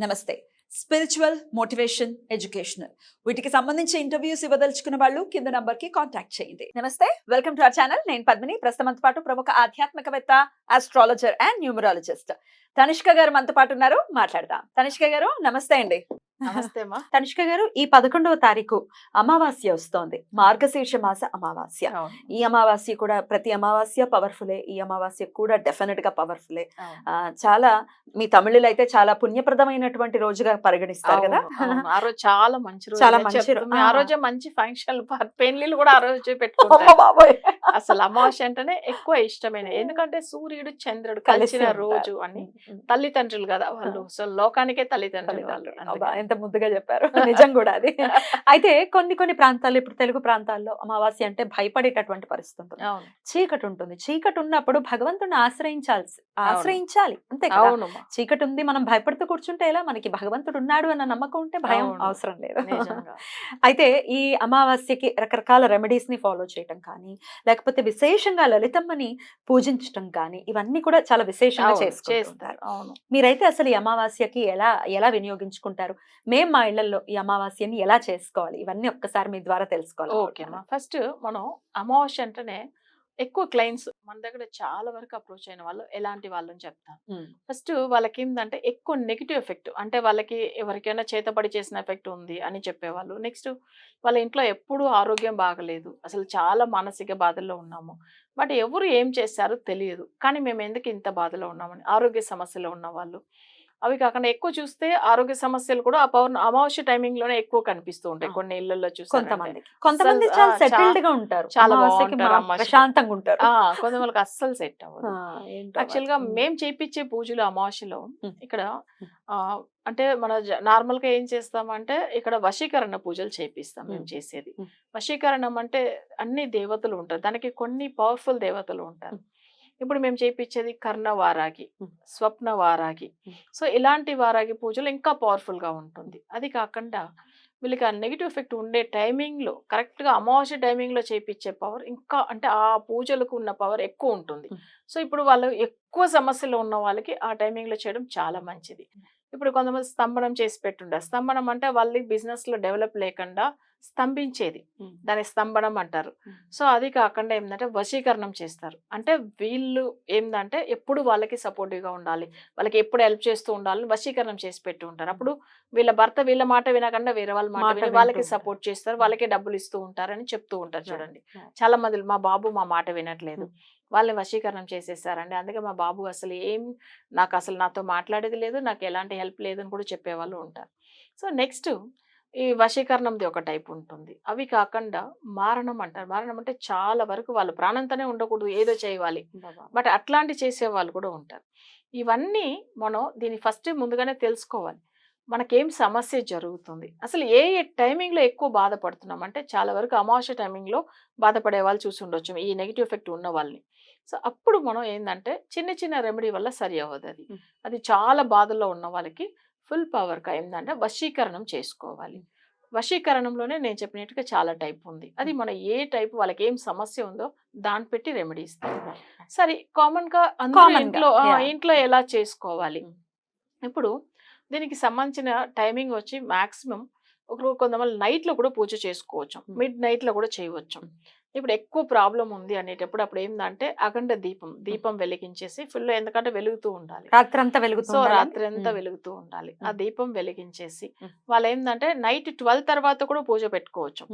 నమస్తే. Spiritual motivation educational వీటికి సంబంధించి ఇంటర్వ్యూస్ ఇవ్వదలుచుకున్న వాళ్ళు కింద నంబర్కి కాంటాక్ట్ చేయండి. నమస్తే. వెల్కమ్ టు అవర్ ఛానల్ నేను పద్మిని. ప్రస్తుతం పాటు ప్రముఖ ఆధ్యాత్మికవేత్త ఆస్ట్రాలజర్ అండ్ న్యూమరాలజిస్ట్ తనిష్క గారు మనతో పాటు ఉన్నారు. మాట్లాడదాం. తనిష్క గారు నమస్తే అండి. నమస్తే అమ్మా. తనిష్క గారు ఈ పదకొండవ తారీఖు అమావాస్య వస్తోంది. మార్గశీర్ష మాస అమావాస్య. ఈ అమావాస్య కూడా ప్రతి అమావాస్య పవర్ఫులే. ఈ అమావాస్య కూడా డెఫినెట్గా పవర్ఫులే చాలా మీ తమిళులు అయితే చాలా పుణ్యప్రదమైనటువంటి రోజుగా పరిగణిస్తారు కదా. ఆ రోజు చాలా మంచి రోజు చాలా మంచి. ఆ. రోజే మంచి ఫంక్షన్ పెళ్ళిళ్ళు కూడా ఆ రోజే పెట్టుకుంటారు. అసలు అమావాస్య అంటేనే ఎక్కువ ఇష్టమైన. ఎందుకంటే సూర్యుడు చంద్రుడు కలిసి కలిసిన. రోజు అని తల్లిదండ్రులు కదా వాళ్ళు. సో లోకానికే తల్లిదండ్రులు వాళ్ళు. అందుకని. ఎంత ముద్దుగా చెప్పారు. నిజం కూడా అది. అయితే కొన్ని కొన్ని ప్రాంతాల్లో ఇప్పుడు తెలుగు ప్రాంతాల్లో అమావాస్య అంటే భయపడేటటువంటి పరిస్థితి ఉంటుంది. చీకటి ఉంటుంది. చీకటి ఉన్నప్పుడు భగవంతుని ఆశ్రయించాల్సి ఆశ్రయించాలి. అంతే కదా? చీకటి ఉంది మనం భయపడుతూ కూర్చుంటే ఎలా? మనకి భగవంతుడు ఉన్నాడు అన్న నమ్మకం ఉంటే భయం. అవసరం లేదు. నిజంగా. అయితే ఈ అమావాస్యకి రకరకాల రెమెడీస్ని ఫాలో చేయటం కానీ లేకపోతే విశేషంగా లలితమ్మని పూజించటం కానీ ఇవన్నీ కూడా చాలా విశేషంగా చేసుకుంటారు చేస్తారు. అవును. మీరైతే అసలు ఈ అమావాస్యకి ఎలా ఎలా వినియోగించుకుంటారు? మేము మా ఇళ్ళలో ఈ అమావాస్యని ఎలా చేసుకోవాలి? ఇవన్నీ ఒక్కసారి మీ ద్వారా తెలుసుకోవాలి ఓకే ఫస్ట్ మనం అమావాస్య అంటేనే ఎక్కువ క్లయింట్స్ మన దగ్గర చాలా వరకు అప్రోచ్ అయిన వాళ్ళు ఎలాంటి వాళ్ళని చెప్తాను. ఫస్ట్ వాళ్ళకి ఏంటంటే ఎక్కువ నెగిటివ్ ఎఫెక్ట్ అంటే వాళ్ళకి ఎవరికైనా చేతబడి చేసిన ఎఫెక్ట్ ఉంది అని చెప్పేవాళ్ళు. నెక్స్ట్ వాళ్ళ ఇంట్లో ఎప్పుడూ ఆరోగ్యం బాగలేదు. అసలు చాలా మానసిక బాధల్లో ఉన్నాము. బట్ ఎవరు ఏం చేస్తారో తెలియదు. కానీ మేము ఎందుకు ఇంత బాధలో ఉన్నామని ఆరోగ్య సమస్యలో ఉన్న వాళ్ళు అవి కాకుండా ఎక్కువ చూస్తే ఆరోగ్య సమస్యలు కూడా ఆ పౌర్ణ అమావాస్య టైమింగ్లోనే ఎక్కువ కనిపిస్తూ ఉంటాయి. కొన్ని ఇళ్ళలో చూస్తే కొంతమంది కొంతమంది చాలా సెటిల్డ్గా ఉంటారు చాలా. ప్రశాంతంగా కొంతమందికి అస్సలు సెట్ అవ్వదు యాక్చువల్గా. మేము చేపించే పూజలు అమావాస్యలో. ఇక్కడ అంటే మన నార్మల్గా ఏం చేస్తామంటే ఇక్కడ వశీకరణ పూజలు చేపిస్తాం మేము. చేసేది. వశీకరణం అంటే అన్ని దేవతలు ఉంటారు దానికి కొన్ని పవర్ఫుల్ దేవతలు ఉంటారు ఇప్పుడు మేము చేపించేది కర్ణ వారాగి. స్వప్న వారాగి. సో ఇలాంటి వారాగి పూజలు ఇంకా పవర్ఫుల్గా ఉంటుంది అది కాకుండా వీళ్ళకి ఆ నెగిటివ్ ఎఫెక్ట్ ఉండే టైమింగ్లో కరెక్ట్గా అమావాస్య టైమింగ్లో చేపించే పవర్ ఇంకా అంటే ఆ పూజలకు ఉన్న పవర్ ఎక్కువ ఉంటుంది. సో ఇప్పుడు వాళ్ళు ఎక్కువ సమస్యలు ఉన్న వాళ్ళకి ఆ టైమింగ్లో చేయడం చాలా మంచిది ఇప్పుడు కొంతమంది స్తంభనం చేసి పెట్టుంటారు స్తంభనం అంటే వాళ్ళకి బిజినెస్లో డెవలప్ లేకుండా స్తంభించేది. దాని స్తంభనం అంటారు. సో అది కాకుండా ఏంటంటే వశీకరణం చేస్తారు అంటే వీళ్ళు ఏంటంటే ఎప్పుడు వాళ్ళకి సపోర్టివ్గా ఉండాలి వాళ్ళకి ఎప్పుడు హెల్ప్ చేస్తూ ఉండాలని వశీకరణం చేసి పెట్టి ఉంటారు అప్పుడు వీళ్ళ భర్త వీళ్ళ మాట వినకుండా వేరే వాళ్ళ మాట విని వాళ్ళకి. సపోర్ట్ చేస్తారు వాళ్ళకే డబ్బులు ఇస్తూ ఉంటారని చెప్తూ ఉంటారు. చూడండి. చాలా మంది మా బాబు మా మాట వినట్లేదు. వాళ్ళని వశీకరణం చేసేసారండి అందుకే మా బాబు అసలు ఏం నాకు అసలు నాతో మాట్లాడేది లేదు నాకు ఎలాంటి హెల్ప్ లేదని కూడా చెప్పేవాళ్ళు ఉంటారు సో నెక్స్ట్ ఈ వశీకరణంది ఒక టైప్ ఉంటుంది. అవి కాకుండా మారణం అంటారు. మారణం అంటే చాలా వరకు వాళ్ళు ప్రాణంతోనే ఉండకూడదు. ఏదో చేయాలి. బట్ అట్లాంటి చేసే వాళ్ళు కూడా ఉంటారు. ఇవన్నీ మనం దీన్ని ఫస్ట్ ముందుగానే తెలుసుకోవాలి. మనకేం సమస్య జరుగుతుంది? అసలు ఏ ఏ టైమింగ్లో ఎక్కువ బాధపడుతున్నాం? అంటే చాలా వరకు అమావాస్య టైమింగ్లో బాధపడే వాళ్ళు చూసి ఉండొచ్చు. ఈ నెగిటివ్ ఎఫెక్ట్ ఉన్న వాళ్ళని. సో అప్పుడు మనం ఏంటంటే చిన్న చిన్న రెమెడీ వల్ల సరి అవ్వదు అది. అది చాలా బాధల్లో ఉన్న వాళ్ళకి ఫుల్ పవర్గా ఏంటంటే వశీకరణం చేసుకోవాలి. వశీకరణంలోనే నేను చెప్పినట్టుగా చాలా టైప్ ఉంది. అది మన ఏ టైప్ వాళ్ళకి ఏం సమస్య ఉందో దాన్ని పెట్టి రెమెడీ ఇస్తాం సరే కామన్గా అందరూ Common గా, ఇంట్లో. ఇంట్లో ఎలా చేసుకోవాలి. ఇప్పుడు దీనికి సంబంధించిన టైమింగ్ వచ్చి మాక్సిమం ఒక కొంతమంది నైట్లో కూడా పూజ చేసుకోవచ్చు. మిడ్ నైట్లో కూడా చేయవచ్చు. ఇప్పుడు ఎక్కువ ప్రాబ్లం ఉంది అనేటప్పుడు అప్పుడు ఏంటంటే అఖండ దీపం దీపం వెలిగించేసి ఫుల్ ఎందుకంటే వెలుగుతూ ఉండాలి. రాత్రంతా సో వెలుగుతుంది రాత్రి అంతా. వెలుగుతూ ఉండాలి. ఆ. దీపం వెలిగించేసి. వాళ్ళు ఏంటంటే నైట్ ట్వెల్వ్ తర్వాత కూడా పూజ పెట్టుకోవచ్చు.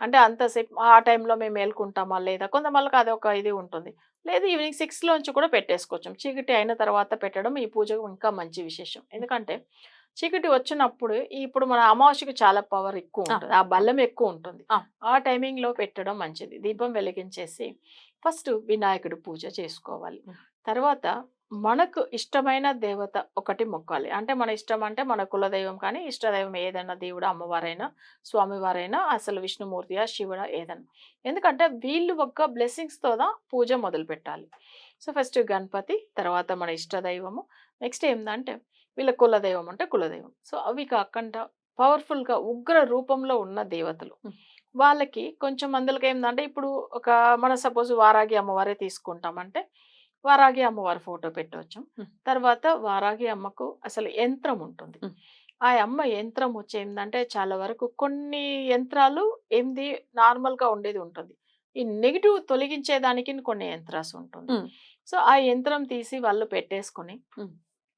అంటే అంతసేపు ఆ టైంలో మేము మేల్కుంటామా లేదా కొంతమందికి అది ఒక ఇది ఉంటుంది. లేదు ఈవినింగ్ సిక్స్ లోంచి కూడా పెట్టేసుకోవచ్చు. చీకటి అయిన తర్వాత పెట్టడం ఈ పూజకు ఇంకా మంచి విశేషం. ఎందుకంటే చీకటి వచ్చినప్పుడు ఇప్పుడు మన అమావాస్యకి చాలా పవర్ ఎక్కువ. ఉంటుంది. ఆ బలం ఎక్కువ ఉంటుంది. ఆ. ఆ టైమింగ్లో పెట్టడం మంచిది. దీపం వెలిగించేసి ఫస్ట్ వినాయకుడి పూజ చేసుకోవాలి. తర్వాత మనకు ఇష్టమైన దేవత ఒకటి మొక్కాలి. అంటే మన ఇష్టం అంటే మన కులదైవం కానీ ఇష్టదైవం ఏదైనా దేవుడు అమ్మవారైనా స్వామివారైనా అసలు విష్ణుమూర్తియా శివుడా ఏదైనా. ఎందుకంటే వీళ్ళు ఒక్క బ్లెస్సింగ్స్తో పూజ మొదలు పెట్టాలి సో ఫస్ట్ గణపతి తర్వాత మన ఇష్టదైవము. నెక్స్ట్ ఏంటంటే వీళ్ళ కులదైవం అంటే కులదైవం సో అవి కాకుండా పవర్ఫుల్గా ఉగ్ర రూపంలో ఉన్న దేవతలు. వాళ్ళకి కొంచెం మందులకి ఏంటంటే ఇప్పుడు ఒక మన సపోజ్ వారాగి అమ్మవారే తీసుకుంటామంటే వారాగి అమ్మవారి ఫోటో పెట్టవచ్చు. తర్వాత వారాగి అమ్మకు అసలు యంత్రం ఉంటుంది. ఆ అమ్మ యంత్రం వచ్చి ఏంటంటే చాలా వరకు కొన్ని యంత్రాలు ఏంది నార్మల్గా ఉండేది ఉంటుంది ఈ నెగిటివ్ తొలగించేదానికి కొన్ని యంత్రాలు ఉంటుంది. సో ఆ యంత్రం తీసి వాళ్ళు పెట్టేసుకుని.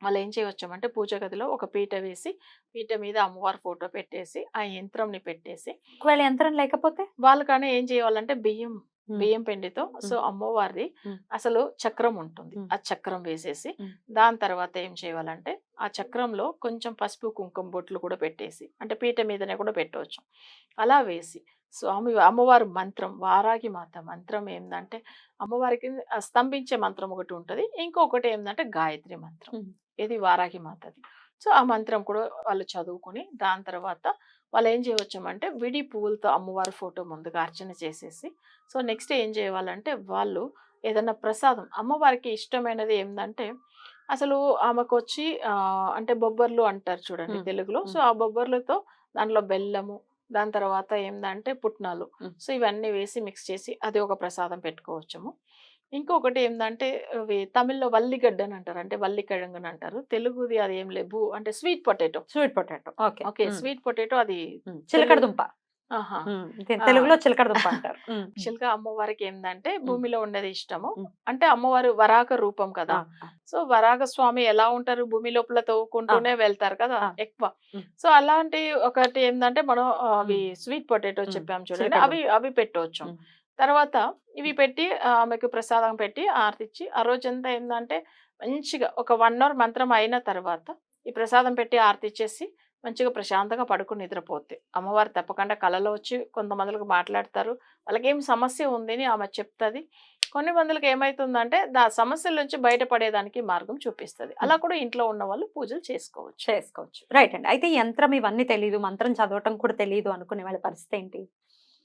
వాళ్ళు ఏం చేయవచ్చు అంటే పూజ గదిలో ఒక పీట వేసి పీట మీద అమ్మవారి ఫోటో పెట్టేసి ఆ యంత్రంని పెట్టేసి ఒకవేళ యంత్రం లేకపోతే వాళ్ళకనే ఏం చేయాలంటే బియ్యం. బియ్యం పిండితో సో అమ్మవారిది మ్మ్. అసలు చక్రం ఉంటుంది. ఆ చక్రం వేసేసి. దాని తర్వాత ఏం చేయాలంటే ఆ చక్రంలో కొంచెం పసుపు కుంకుమ బొట్లు కూడా పెట్టేసి అంటే పీట మీదనే కూడా పెట్టవచ్చు. అలా వేసి స్వామి అమ్మవారి మంత్రం వారాగి మాత మంత్రం ఏంటంటే అమ్మవారికి స్తంభించే మంత్రం ఒకటి ఉంటుంది. ఇంకొకటి ఏంటంటే గాయత్రి మంత్రం. ఇది వారాగి మాతది. సో ఆ మంత్రం కూడా వాళ్ళు చదువుకుని దాని తర్వాత వాళ్ళు ఏం చేయవచ్చామంటే విడి పువ్వులతో అమ్మవారి ఫోటో ముందుగా అర్చన చేసేసి సో నెక్స్ట్ ఏం చేయాలంటే వాళ్ళు ఏదన్నా ప్రసాదం అమ్మవారికి ఇష్టమైనది ఏంటంటే అసలు ఆమెకు వచ్చి ఆ, అంటే బొబ్బర్లు అంటారు చూడండి మ్మ్. తెలుగులో. So hmm. ఆ బొబ్బర్లతో దాంట్లో బెల్లము దాని తర్వాత ఏంటంటే పుట్నాలు. మ్మ్. సో ఇవన్నీ వేసి మిక్స్ చేసి అది ఒక ప్రసాదం పెట్టుకోవచ్చము. ఇంకొకటి ఏంటంటే అవి తమిళ్ళో వల్లిగడ్డ అని అంటారు. అంటే వల్లికిഴంగు అని అంటారు. తెలుగుది అది ఏం లేవు. అంటే sweet potato. Sweet potato. Okay. Okay. Sweet potato అది చిలకడ దుంప తెలుగులో చిలకడ దుంప అంటారు. గా అమ్మవారికి ఏంటంటే భూమిలో ఉండేది ఇష్టము. అంటే అమ్మవారు వరాక రూపం కదా. సో వరాగ స్వామి ఎలా ఉంటారు? భూమి లోపల తవ్వుకుంటూనే వెళ్తారు కదా. ఎక్కువ. సో అలాంటి ఒకటి ఏంటంటే మనం అవి స్వీట్ పొటాటో మ్మ్. చెప్పాం చూడండి. అవి అవి పెట్టవచ్చు. తర్వాత ఇవి పెట్టి ఆమెకు ప్రసాదం పెట్టి ఆర్తిచ్చి ఆ రోజంతా ఏంటంటే మంచిగా ఒక వన్ అవర్ మంత్రం అయిన తర్వాత ఈ ప్రసాదం పెట్టి ఆర్తిచ్చేసి మంచిగా ప్రశాంతంగా పడుకుని నిద్రపోతే. అమ్మవారు తప్పకుండా కళలో వచ్చి కొంతమందికి మాట్లాడతారు. వాళ్ళకి ఏం సమస్య ఉంది అని ఆమె చెప్తుంది. కొన్ని మందికి ఏమవుతుందంటే దా సమస్యల నుంచి బయటపడేదానికి మార్గం చూపిస్తుంది. అలా కూడా ఇంట్లో ఉన్న వాళ్ళు పూజలు చేసుకోవచ్చు. చేసుకోవచ్చు. రైట్ అండి. అయితే యంత్రం ఇవన్నీ తెలియదు మంత్రం చదవటం కూడా తెలియదు అనుకునే వాళ్ళ పరిస్థితి ఏంటి?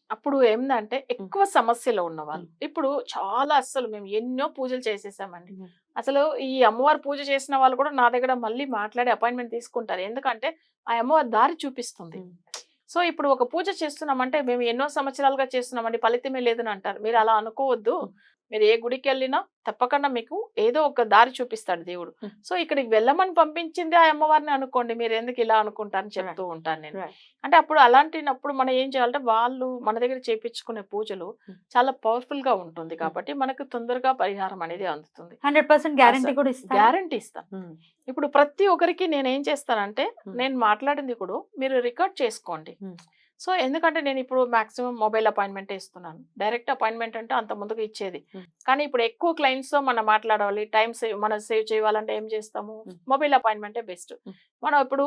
అప్పుడు ఏంటంటే ఎక్కువ సమస్యలో ఉన్నవాళ్ళు ఇప్పుడు చాలా అస్సలు మేము ఎన్నో పూజలు చేసేసామండి. అసలు ఈ అమ్మవారి పూజ చేసిన వాళ్ళు కూడా నా దగ్గర మళ్ళీ మాట్లాడి అపాయింట్మెంట్ తీసుకుంటారు. ఎందుకంటే ఆ అమ్మవారి దారి చూపిస్తుంది. సో ఇప్పుడు ఒక పూజ చేస్తున్నామంటే మేము ఎన్నో సంవత్సరాలుగా చేస్తున్నామండి ఫలితమే లేదని అంటారు. మీరు అలా అనుకోవద్దు. మీరు ఏ గుడికి వెళ్ళినా తప్పకుండా మీకు ఏదో ఒక దారి చూపిస్తాడు దేవుడు. సో ఇక్కడికి వెళ్ళమని పంపించింది ఆ అమ్మవారిని అనుకోండి మీరు ఎందుకు ఇలా అనుకుంటారని చెప్తూ ఉంటాను నేను. అంటే అప్పుడు అలాంటినప్పుడు మనం ఏం చేయాలంటే వాళ్ళు మన దగ్గర చేపించుకునే పూజలు. చాలా పవర్ఫుల్గా ఉంటుంది కాబట్టి మనకు తొందరగా పరిహారం అనేది అందుతుంది హండ్రెడ్ పర్సెంట్ గ్యారంటీ కూడా గ్యారంటీ ఇస్తాను ఇప్పుడు ప్రతి ఒక్కరికి నేను ఏం చేస్తానంటే. నేను మాట్లాడింది కూడా మీరు రికార్డ్ చేసుకోండి. సో ఎందుకంటే నేను ఇప్పుడు మాక్సిమం మొబైల్ అపాయింట్మెంట్ ఇస్తున్నాను డైరెక్ట్ అపాయింట్మెంట్ అంటే అంత ముందుకు ఇచ్చేది. కానీ ఇప్పుడు ఎక్కువ క్లయింట్స్తో మనం మాట్లాడాలి టైం సేవ్ మనం సేవ్ చేయాలంటే ఏం చేస్తాము. మొబైల్ అపాయింట్మెంటే బెస్ట్. మనం ఇప్పుడు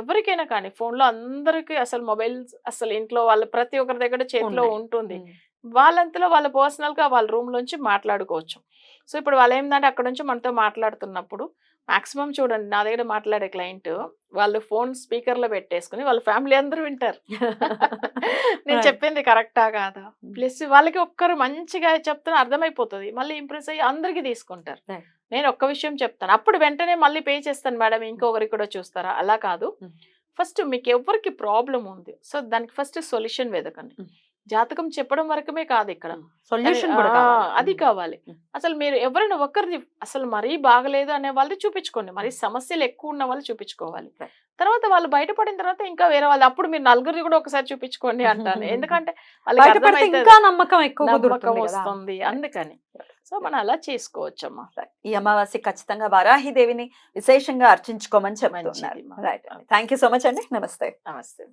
ఎవరికైనా కానీ phone లో అందరికీ అసలు మొబైల్ అసలు ఇంట్లో వాళ్ళ ప్రతి ఒక్కరి దగ్గర చేతిలో. ఉంటుంది వాళ్ళంతలో వాళ్ళ పర్సనల్గా వాళ్ళ రూమ్ లోంచి మాట్లాడుకోవచ్చు. సో ఇప్పుడు వాళ్ళు ఏంటంటే అక్కడ నుంచి మనతో మాట్లాడుతున్నప్పుడు మాక్సిమం చూడండి నా దగ్గర మాట్లాడే క్లయింట్ వాళ్ళు ఫోన్ స్పీకర్లో పెట్టేసుకుని వాళ్ళ ఫ్యామిలీ అందరూ వింటారు. నేను. చెప్పింది కరెక్టా కాదా. ప్లస్ వాళ్ళకి ఒక్కరు మంచిగా చెప్తున్న అర్థమైపోతుంది. మళ్ళీ ఇంప్రెస్ అయ్యి అందరికి తీసుకుంటారు. నేను ఒక్క విషయం చెప్తాను. అప్పుడు వెంటనే మళ్ళీ పే చేస్తాను మేడం ఇంకొకరికి కూడా చూస్తారా? అలా కాదు. ఫస్ట్ మీకు ఎవరికి ప్రాబ్లం ఉంది. సో దానికి ఫస్ట్ సొల్యూషన్ వెతకండి. Mm. జాతకం చెప్పడం వరకమే కాదు ఇక్కడ. సొల్యూషన్. అది కావాలి. అసలు మీరు ఎవరైనా ఒక్కరిది అసలు మరీ బాగలేదు అనే వాళ్ళది చూపించుకోండి. మరి సమస్యలు ఎక్కువ ఉన్న వాళ్ళు చూపించుకోవాలి. తర్వాత వాళ్ళు బయటపడిన తర్వాత ఇంకా వేరే వాళ్ళు అప్పుడు మీరు నలుగురిని కూడా ఒకసారి చూపించుకోండి అంటాను. ఎందుకంటే వాళ్ళకి. ఇంకా నమ్మకం ఎక్కువ నమ్మకం. వస్తుంది. అందుకని. సో మనం అలా చేసుకోవచ్చమ్మా. ఈ అమావాస్య ఖచ్చితంగా వారాహి దేవిని విశేషంగా అర్చించుకోమని. Right thank you so much అండి. నమస్తే. నమస్తే.